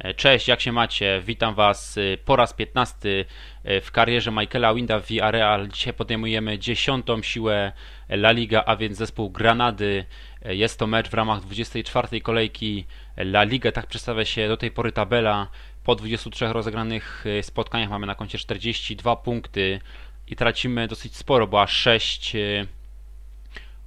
E, Cześć, jak się macie? Witam Was y, po raz 15 y, w karierze Michaela Winda w Villarreal. Dzisiaj podejmujemy dziesiątą siłę La Liga, a więc zespół Granady. E, Jest to mecz w ramach 24 kolejki La Liga. Tak przedstawia się do tej pory tabela. Po 23 rozegranych y, spotkaniach mamy na koncie 42 punkty i tracimy dosyć sporo, bo aż 6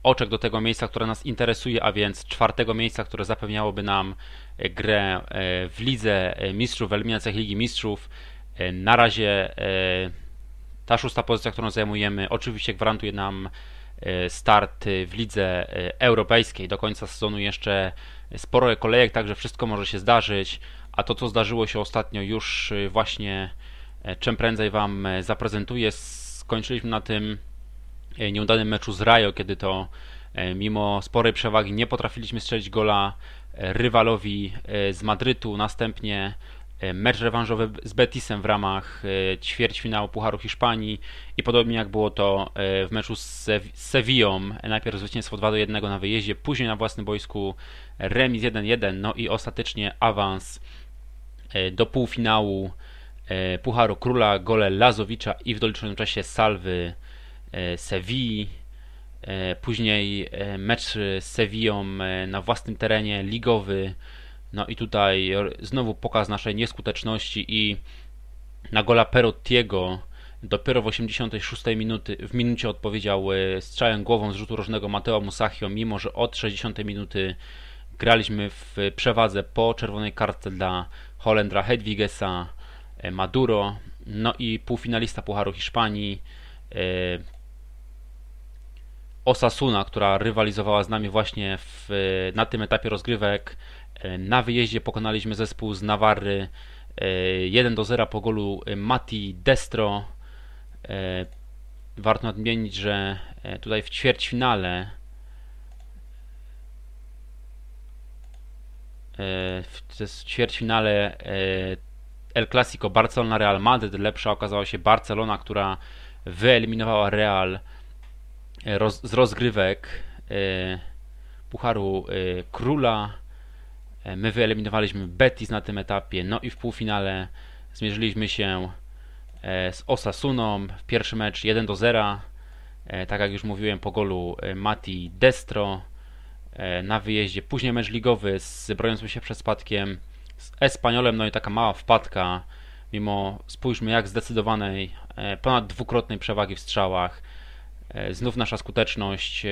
oczek do tego miejsca, które nas interesuje, a więc czwartego miejsca, które zapewniałoby nam e, grę e, w Lidze e, Mistrzów, w eliminacjach Ligi Mistrzów. Na razie ta szósta pozycja, którą zajmujemy, oczywiście gwarantuje nam start w Lidze Europejskiej. Do końca sezonu jeszcze sporo kolejek, także wszystko może się zdarzyć, a to, co zdarzyło się ostatnio, już właśnie czym prędzej Wam zaprezentuję. Skończyliśmy na tym nieudanym meczu z Rajo, kiedy to e, mimo sporej przewagi nie potrafiliśmy strzelić gola e, rywalowi z Madrytu. Następnie mecz rewanżowy z Betisem w ramach ćwierćfinału Pucharu Hiszpanii i podobnie jak było to w meczu z Sevillą, najpierw zwycięstwo 2 do 1 na wyjeździe, później na własnym boisku remis 1-1, no i ostatecznie awans do półfinału Pucharu Króla, gole Lazowicza i w doliczonym czasie Salwy E, Sewilli, e, później e, mecz z Sewillą na własnym terenie, ligowy, no i tutaj znowu pokaz naszej nieskuteczności i na gola Perottiego dopiero w 86 minuty, w minucie odpowiedział strzałem głową z rzutu rożnego Mateo Musachio, mimo że od 60 minuty graliśmy w przewadze po czerwonej kartce dla Holendra Hedwigesa Maduro, no i półfinalista Pucharu Hiszpanii Osasuna, która rywalizowała z nami właśnie w, na tym etapie rozgrywek. E, na wyjeździe pokonaliśmy zespół z Nawarry 1 e, do 0 po golu Mati Destro. E, warto nadmienić, że tutaj w ćwierćfinale w ćwierćfinale El Clasico Barcelona-Real Madrid lepsza okazała się Barcelona, która wyeliminowała Real roz, z rozgrywek e, Pucharu e, Króla. E, my wyeliminowaliśmy Betis na tym etapie, no i w półfinale zmierzyliśmy się z Osasuną. Pierwszy mecz 1 do 0. Tak jak już mówiłem, po golu Mati Destro na wyjeździe. Później mecz ligowy z broniącym się przed spadkiem z Espaniolem, no i taka mała wpadka, mimo spójrzmy jak zdecydowanej, ponad dwukrotnej przewagi w strzałach. E, znów nasza skuteczność e,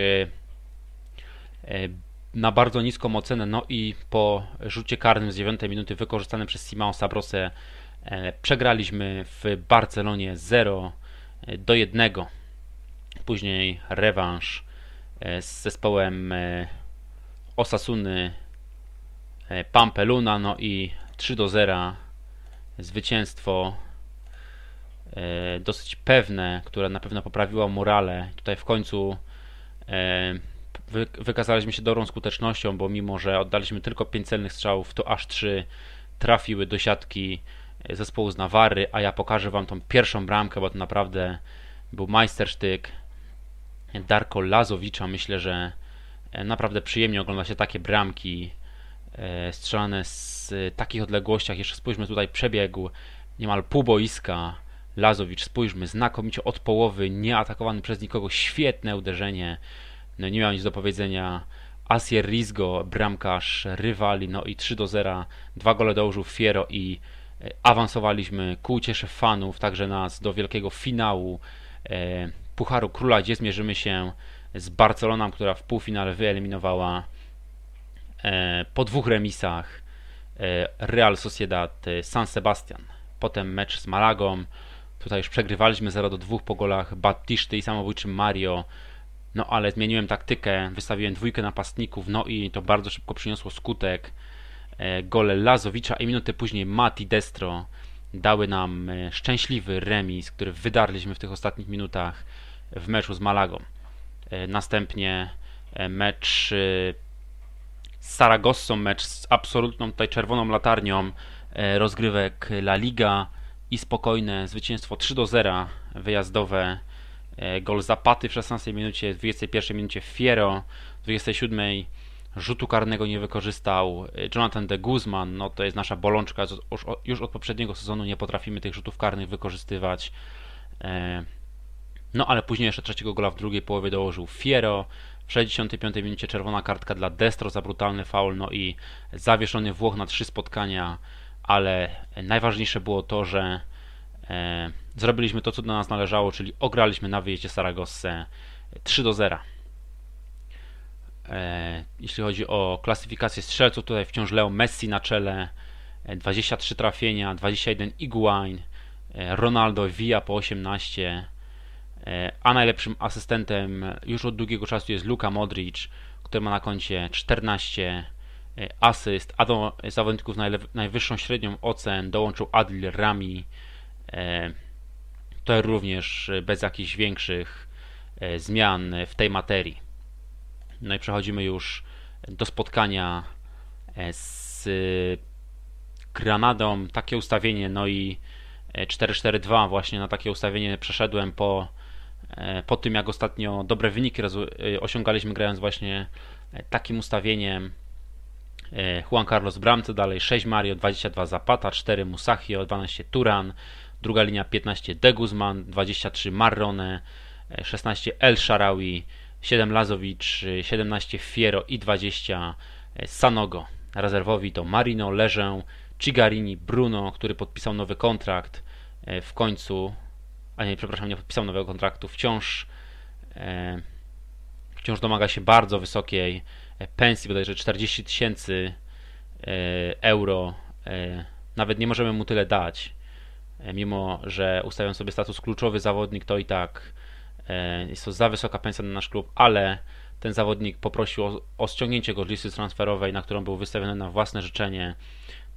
e, na bardzo niską ocenę, no i po rzucie karnym z 9 minuty wykorzystanym przez Simão Sabrosę przegraliśmy w Barcelonie 0 do 1. Później rewanż z zespołem Osasuny Pampeluna, no i 3 do 0 zwycięstwo dosyć pewne, które na pewno poprawiło morale. Tutaj w końcu e, wykazaliśmy się dobrą skutecznością, bo mimo, że oddaliśmy tylko 5 celnych strzałów, to aż 3 trafiły do siatki zespołu z Nawary, a ja pokażę Wam tą pierwszą bramkę, bo to naprawdę był majstersztyk Darko Lazowicza. Myślę, że e, naprawdę przyjemnie ogląda się takie bramki strzelane z takich odległościach. Jeszcze spójrzmy tutaj przebiegł niemal pół boiska Lazowicz, spójrzmy, znakomicie od połowy, nieatakowany przez nikogo, świetne uderzenie. No nie miał nic do powiedzenia. Asier Rizgo, bramkarz rywali, no i 3 do 0, dwa gole dołożył Fiero i e, awansowaliśmy ku uciesze fanów, także nas do wielkiego finału e, Pucharu Króla, gdzie zmierzymy się z Barceloną, która w półfinale wyeliminowała e, po dwóch remisach Real Sociedad San Sebastian. Potem mecz z Malagą, Tutaj już przegrywaliśmy 0 do 2 po golach Battiszty i samobójczym Mario. No ale zmieniłem taktykę, wystawiłem dwójkę napastników, no i to bardzo szybko przyniosło skutek. E, gole Lazowicza i minutę później Mati Destro dały nam e, szczęśliwy remis, który wydarliśmy w tych ostatnich minutach w meczu z Malagą. E, następnie mecz z Saragossą, mecz z absolutną tutaj czerwoną latarnią rozgrywek La Liga i spokojne zwycięstwo 3 do 0 wyjazdowe. E, gol Zapaty w 16 minucie, w 21 minucie Fiero, w 27 rzutu karnego nie wykorzystał. Jonathan de Guzman, no to jest nasza bolączka, już od poprzedniego sezonu nie potrafimy tych rzutów karnych wykorzystywać. No ale później jeszcze trzeciego gola w drugiej połowie dołożył Fiero. W 65 minucie czerwona kartka dla Destro za brutalny faul, no i zawieszony Włoch na trzy spotkania, ale najważniejsze było to, że e, zrobiliśmy to, co do nas należało, czyli ograliśmy na wyjeździe Saragossę 3 do 0. E, jeśli chodzi o klasyfikację strzelców, tutaj wciąż Leo Messi na czele, 23 e, trafienia, 21 Iguain, Ronaldo Villa po 18, E, a najlepszym asystentem już od długiego czasu jest Luka Modric, który ma na koncie 14 e, asyst, a do zawodników najwyższą średnią ocen dołączył Adil Rami. E, to również bez jakichś większych zmian w tej materii. No i przechodzimy już do spotkania z Granadą. Takie ustawienie, no i 4-4-2 właśnie na takie ustawienie przeszedłem po E, po tym jak ostatnio dobre wyniki e, osiągaliśmy grając właśnie e, takim ustawieniem Juan Carlos Bramce, dalej 6 Mario, 22 Zapata, 4 Musachio, 12 Turan, druga linia 15 De Guzman, 23 Marrone, 16 El Sharawi, 7 Lazowicz, 17 Fiero i 20 Sanogo. Rezerwowi to Marino, Leżę, Cigarini, Bruno, który podpisał nowy kontrakt w końcu a nie, przepraszam, nie podpisał nowego kontraktu, wciąż e, wciąż domaga się bardzo wysokiej e, pensji, bodajże 40 tysięcy e, euro. E, nawet nie możemy mu tyle dać, e, mimo że ustawiam sobie status kluczowy zawodnik, to i tak e, jest to za wysoka pensja na nasz klub, ale ten zawodnik poprosił o, o ściągnięcie go z listy transferowej, na którą był wystawiony na własne życzenie.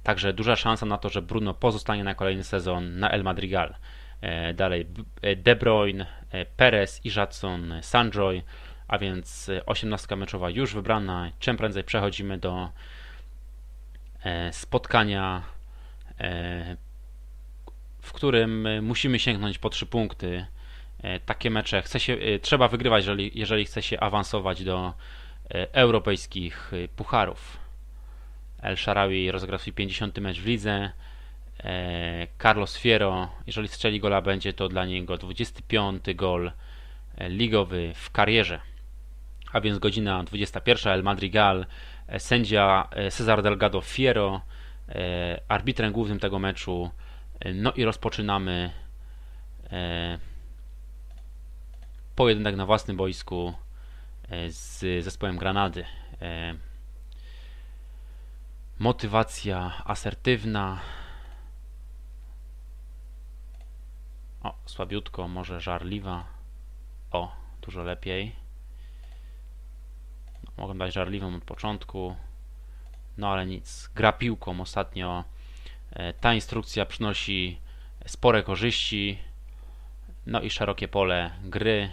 Także duża szansa na to, że Bruno pozostanie na kolejny sezon na El Madrigal. E, dalej e, De Bruyne, e, Perez, Iżadson, Sanjoy, a więc 18 meczowa już wybrana. Czym prędzej przechodzimy do spotkania, w którym musimy sięgnąć po 3 punkty. Takie mecze chce się, trzeba wygrywać, jeżeli, jeżeli chce się awansować do europejskich pucharów. El Sharawi rozegrał swój 50 mecz w lidze. E, Carlos Fiero, jeżeli strzeli gola, będzie to dla niego 25 gol e, ligowy w karierze. A więc godzina 21, El Madrigal, e, sędzia Cesar Delgado Fiero, arbitrem głównym tego meczu. No i rozpoczynamy pojedynek na własnym boisku z zespołem Granady. Motywacja asertywna, O, słabiutko, może żarliwa. O, dużo lepiej. Mogę dać żarliwą od początku. No ale nic. Gra piłką ostatnio. E, ta instrukcja przynosi spore korzyści. No i szerokie pole gry.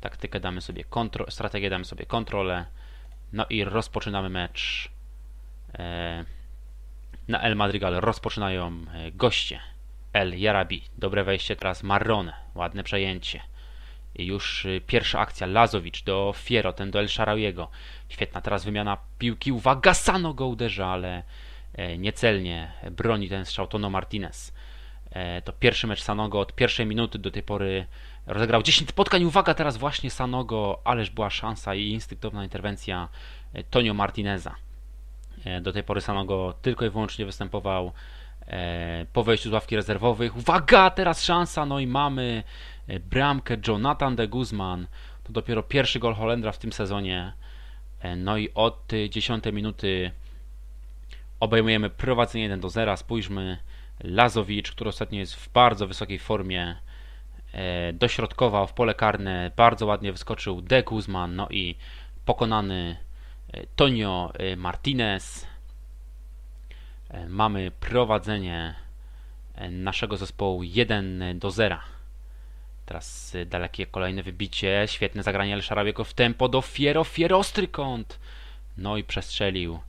Taktykę damy sobie kontrolę, strategię damy sobie kontrolę. No i rozpoczynamy mecz. E, na El Madrigal rozpoczynają e, goście. El Jarabi. Dobre wejście teraz Marrone. Ładne przejęcie. Już y, pierwsza akcja. Lazowicz do Fiero, ten do El Sharawiego. Świetna teraz wymiana piłki. Uwaga, Sano go uderza, ale e, niecelnie broni ten strzał Tono Martinez. E, to pierwszy mecz Sanogo od pierwszej minuty do tej pory rozegrał 10 spotkań. Uwaga, teraz właśnie Sanogo, ależ była szansa i instynktowna interwencja e, Tonio Martineza. Do tej pory Sanogo tylko i wyłącznie występował po wejściu z ławki rezerwowych. Uwaga, teraz szansa, no i mamy e, bramkę Jonathan de Guzman. To dopiero pierwszy gol Holendra w tym sezonie. E, no i od 10 minuty obejmujemy prowadzenie 1 do 0. Spójrzmy, Lazowicz, który ostatnio jest w bardzo wysokiej formie, dośrodkował w pole karne, bardzo ładnie wyskoczył De Guzman, no i pokonany Tonio Martinez. E, mamy prowadzenie e, naszego zespołu 1 do 0. Teraz e, dalekie kolejne wybicie, świetne zagranie Elszarabiego w tempo do Fiero, Fiero ostry kąt. No i przestrzelił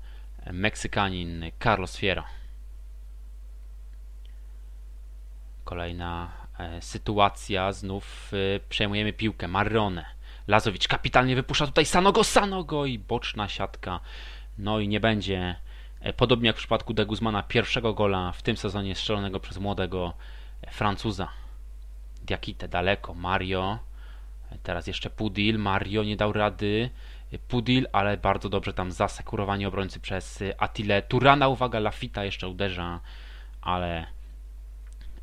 Meksykanin Carlos Fiero. Kolejna sytuacja, znów przejmujemy piłkę, Marrone. Lazowicz kapitalnie wypuszcza tutaj Sanogo, Sanogo i boczna siatka. No i nie będzie, podobnie jak w przypadku De Guzmana, pierwszego gola w tym sezonie strzelonego przez młodego Francuza. Diakite daleko, Mario, teraz jeszcze Pudil, Mario nie dał rady, Pudil, ale bardzo dobrze tam zasekurowanie obrońcy przez Attile Turana, uwaga, Lafita jeszcze uderza, ale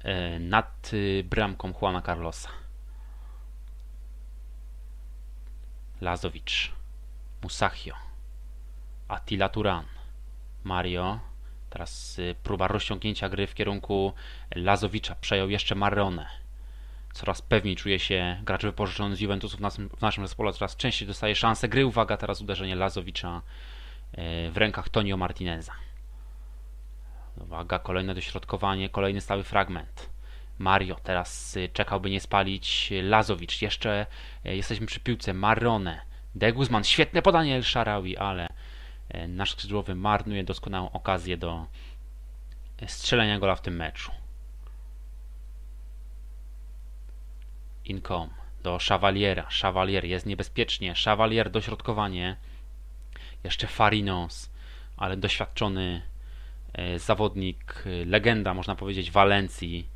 e, nad bramką Juana Carlosa. Lazowicz, Musachio, Attila Turan, Mario, teraz próba rozciągnięcia gry w kierunku Lazowicza, przejął jeszcze Marrone. Coraz pewniej czuje się gracz wypożyczony z Juventusu w naszym, w naszym zespole, coraz częściej dostaje szansę gry. Uwaga, teraz uderzenie Lazowicza e, w rękach Tonio Martineza. Uwaga, kolejne dośrodkowanie, kolejny stały fragment. Mario teraz y, czekałby nie spalić. Lazowicz, jeszcze jesteśmy przy piłce. Marrone, De Guzman, świetne podanie El Sharawi, ale nasz skrzydłowy marnuje doskonałą okazję do strzelenia gola w tym meczu. Income do Chevaliera. Chevalier jest niebezpiecznie. Chevalier dośrodkowanie. Jeszcze Farinos, ale doświadczony e, zawodnik, e, legenda można powiedzieć Walencji,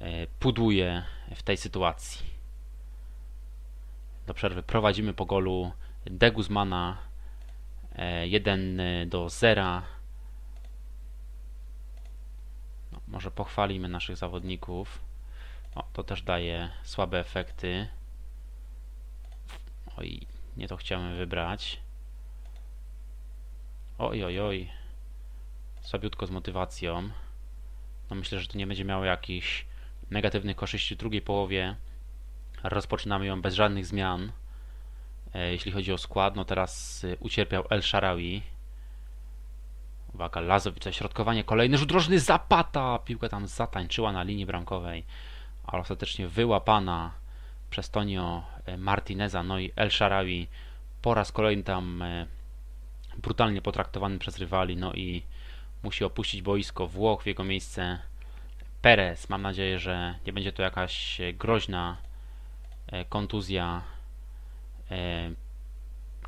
e, puduje w tej sytuacji. Do przerwy prowadzimy po golu De Guzmana 1 do 0. No, może pochwalimy naszych zawodników. O, to też daje słabe efekty. Oj, nie to chciałem wybrać. Oj, oj, oj. Słabiutko z motywacją. No myślę, że to nie będzie miało jakichś negatywnych korzyści w drugiej połowie. Rozpoczynamy ją bez żadnych zmian. E, jeśli chodzi o skład, no teraz y, ucierpiał El Sharawi. Uwaga, Lazowicz, środkowanie, kolejny rzut rożny, Zapata! Piłka tam zatańczyła na linii bramkowej ale ostatecznie wyłapana przez Tonio e, Martineza, no i El Sharawi po raz kolejny tam e, brutalnie potraktowany przez rywali, no i musi opuścić boisko Włoch w jego miejsce Perez. Mam nadzieję, że nie będzie to jakaś groźna kontuzja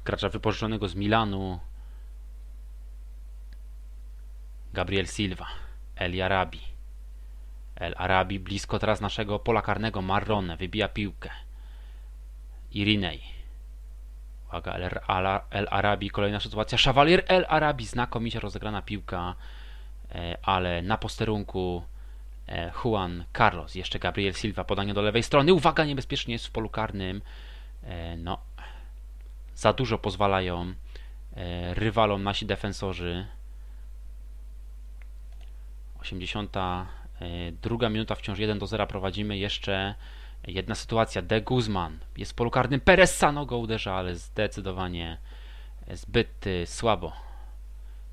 gracza wypożyczonego z Milanu Gabriel Silva, El Arabi. El Arabi blisko teraz naszego pola karnego. Marrone wybija piłkę. Irinej. Uwaga, El, El Arabi, kolejna sytuacja. Chevalier El Arabi, znakomicie rozegrana piłka, e, ale na posterunku e, Juan Carlos, jeszcze Gabriel Silva, podanie do lewej strony. Uwaga, niebezpiecznie jest w polu karnym. E, no, za dużo pozwalają rywalom nasi defensorzy. 80 E, minuta, wciąż 1 do 0 prowadzimy. Jeszcze jedna sytuacja. De Guzman jest polu karnym. Perez Sano go uderza, ale zdecydowanie zbyt y, słabo.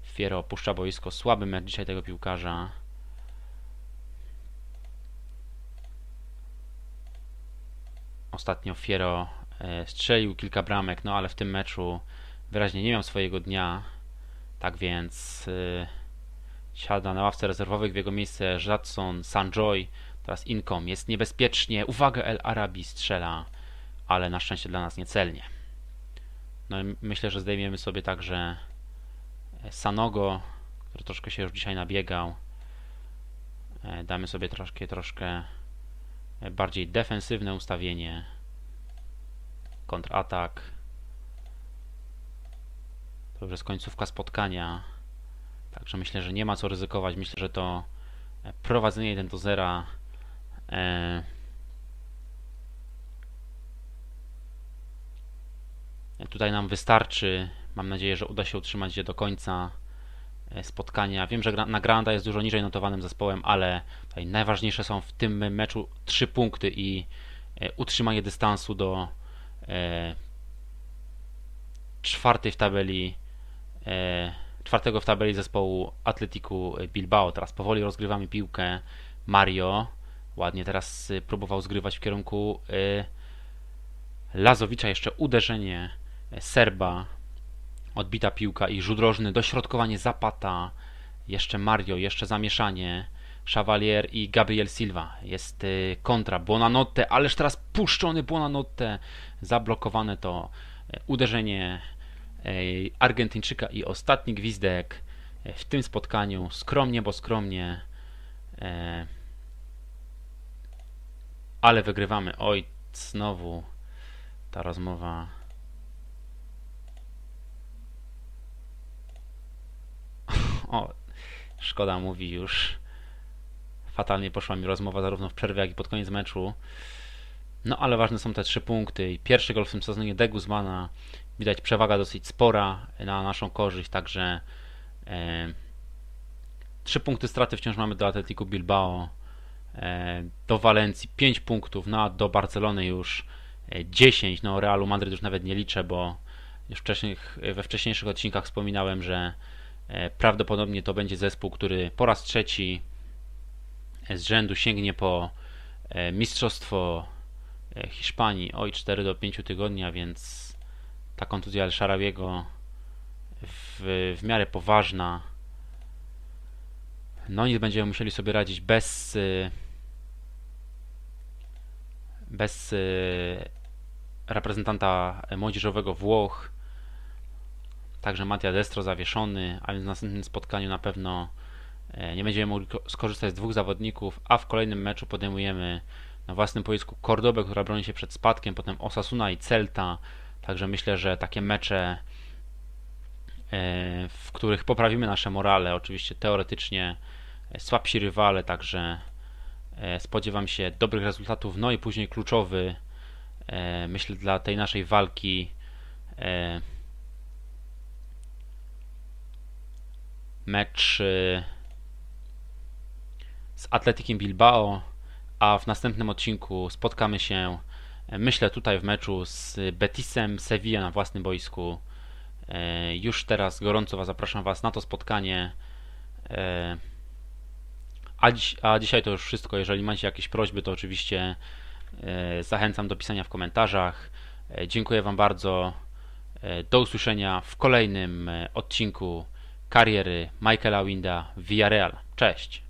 Fiero opuszcza boisko. Słaby mecz dzisiaj tego piłkarza. Ostatnio Fiero e, strzelił kilka bramek, no ale w tym meczu wyraźnie nie miał swojego dnia. Tak więc y, Siada na ławce rezerwowych, w jego miejsce Jadson, Sanjoy, teraz Incom. Jest niebezpiecznie. Uwaga, El Arabi strzela, ale na szczęście dla nas niecelnie. No myślę, że zdejmiemy sobie także Sanogo, który troszkę się już dzisiaj nabiegał. E, damy sobie troszkę, troszkę bardziej defensywne ustawienie. Kontratak. To jest końcówka spotkania. Także myślę, że nie ma co ryzykować. Myślę, że to e, prowadzenie 1 do 0 e, tutaj nam wystarczy. Mam nadzieję, że uda się utrzymać je do końca e, spotkania. Wiem, że Nagranda jest dużo niżej notowanym zespołem, ale najważniejsze są w tym meczu trzy punkty i utrzymanie dystansu do czwartej w tabeli czwartego w tabeli zespołu Atletiku Bilbao. Teraz powoli rozgrywamy piłkę. Mario ładnie teraz y, próbował zgrywać w kierunku y, Lazowicza. Jeszcze uderzenie Serba. Odbita piłka i rzut rożny. Dośrodkowanie Zapata. Jeszcze Mario, jeszcze zamieszanie. Chevalier i Gabriel Silva. Jest kontra Bonanotte, ależ teraz puszczony Bonanotte. Zablokowane to uderzenie Argentyńczyka i ostatni gwizdek w tym spotkaniu. Skromnie, bo skromnie. Ale wygrywamy. Oj, znowu ta rozmowa. O, szkoda mówi już. Fatalnie poszła mi rozmowa zarówno w przerwie, jak i pod koniec meczu. No ale ważne są te trzy punkty. Pierwszy gol w tym sezonie De Guzmana. Widać przewaga dosyć spora na naszą korzyść, także e, trzy punkty straty wciąż mamy do Atletico Bilbao. E, do Walencji 5 punktów, no a do Barcelony już 10. E, no Realu Madryt już nawet nie liczę, bo już we wcześniejszych odcinkach wspominałem, że e, prawdopodobnie to będzie zespół, który po raz trzeci z rzędu sięgnie po mistrzostwo Hiszpanii. Oj, 4 do 5 tygodni, a więc ta kontuzja El Sharawiego w, w miarę poważna. No i będziemy musieli sobie radzić bez bez y, reprezentanta młodzieżowego Włoch. Także Mattia Destro zawieszony, a więc w następnym spotkaniu na pewno e, nie będziemy mogli skorzystać z dwóch zawodników, a w kolejnym meczu podejmujemy na własnym boisku Cordobę, która broni się przed spadkiem, potem Osasuna i Celta. Także myślę, że takie mecze, e, w których poprawimy nasze morale, oczywiście teoretycznie e, słabsi rywale, także E, spodziewam się dobrych rezultatów, no i później kluczowy, e, myślę, dla tej naszej walki e, mecz z Atletikiem Bilbao, a w następnym odcinku spotkamy się, myślę, tutaj w meczu z Betisem Sevilla na własnym boisku. Już teraz gorąco Was zapraszam Was na to spotkanie. A, dziś, a dzisiaj to już wszystko. Jeżeli macie jakieś prośby, to oczywiście e, zachęcam do pisania w komentarzach. E, dziękuję Wam bardzo. E, do usłyszenia w kolejnym odcinku kariery Michaela Winda w Villarreal. Cześć!